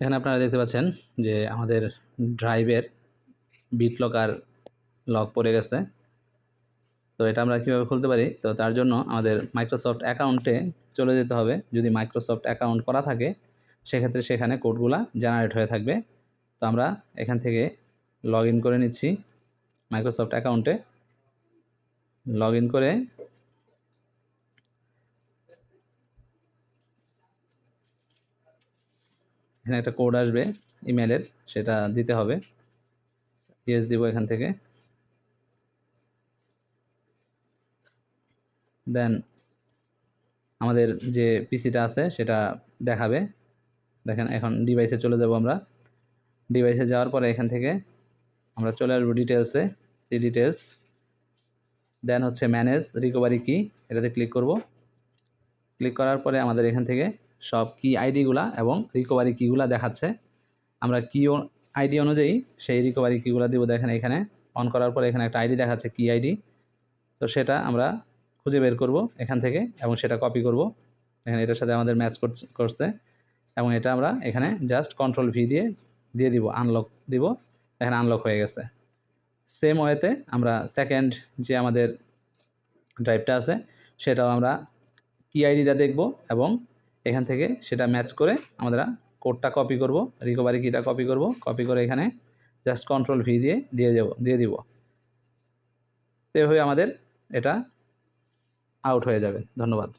এখানে আপনারা দেখতে পাচ্ছেন যে আমাদের ড্রাইভের বিট লকার লক পড়ে গেছে। তো এটা আমরা কীভাবে খুলতে পারি? তো তার জন্য আমাদের মাইক্রোসফট অ্যাকাউন্টে চলে যেতে হবে। যদি মাইক্রোসফট অ্যাকাউন্ট করা থাকে, সেক্ষেত্রে সেখানে কোডগুলা জেনারেট হয়ে থাকবে। তো আমরা এখান থেকে লগ করে নিচ্ছি। মাইক্রোসফট অ্যাকাউন্টে লগ করে এখানে একটা কোড আসবে ইমেলের সেটা দিতে হবে। ইয়েস দিব এখান থেকে। দেন আমাদের যে পিসিটা আছে, সেটা দেখাবে। দেখেন, এখন ডিভাইসে চলে যাব আমরা। ডিভাইসে যাওয়ার পরে এখান থেকে আমরা চলে আসব ডিটেলসে সি ডিটেলস দেন হচ্ছে ম্যানেজ রিকভারি কি এটাতে ক্লিক করব। ক্লিক করার পরে আমাদের এখান থেকে সব কি আইডিগুলা এবং রিকভারি কিগুলা দেখাচ্ছে। আমরা কি আইডি অনুযায়ী সেই রিকভারি কিগুলা দিব দেখেন এখানে। অন করার পরে এখানে একটা আইডি দেখাচ্ছে কি আইডি তো সেটা আমরা খুঁজে বের করব এখান থেকে এবং সেটা কপি করব। এখানে এটার সাথে আমাদের ম্যাচ করছে এবং এটা আমরা এখানে জাস্ট কন্ট্রোল ভি দিয়ে দিয়ে দিব আনলক দিব। এখানে আনলক হয়ে গেছে। সেম ওয়েতে আমরা সেকেন্ড যে আমাদের ড্রাইভটা আছে, সেটাও আমরা কি আইডিটা দেখব এবং এখান থেকে সেটা ম্যাচ করে আমরা কোডটা কপি করব রিকভারি কিটা কপি করব কপি করে এখানে জাস্ট কন্ট্রোল ভি দিয়ে দিয়ে যাব দিয়ে দিব। তো এভাবে আমাদের এটা আউট হয়ে যাবে। ধন্যবাদ।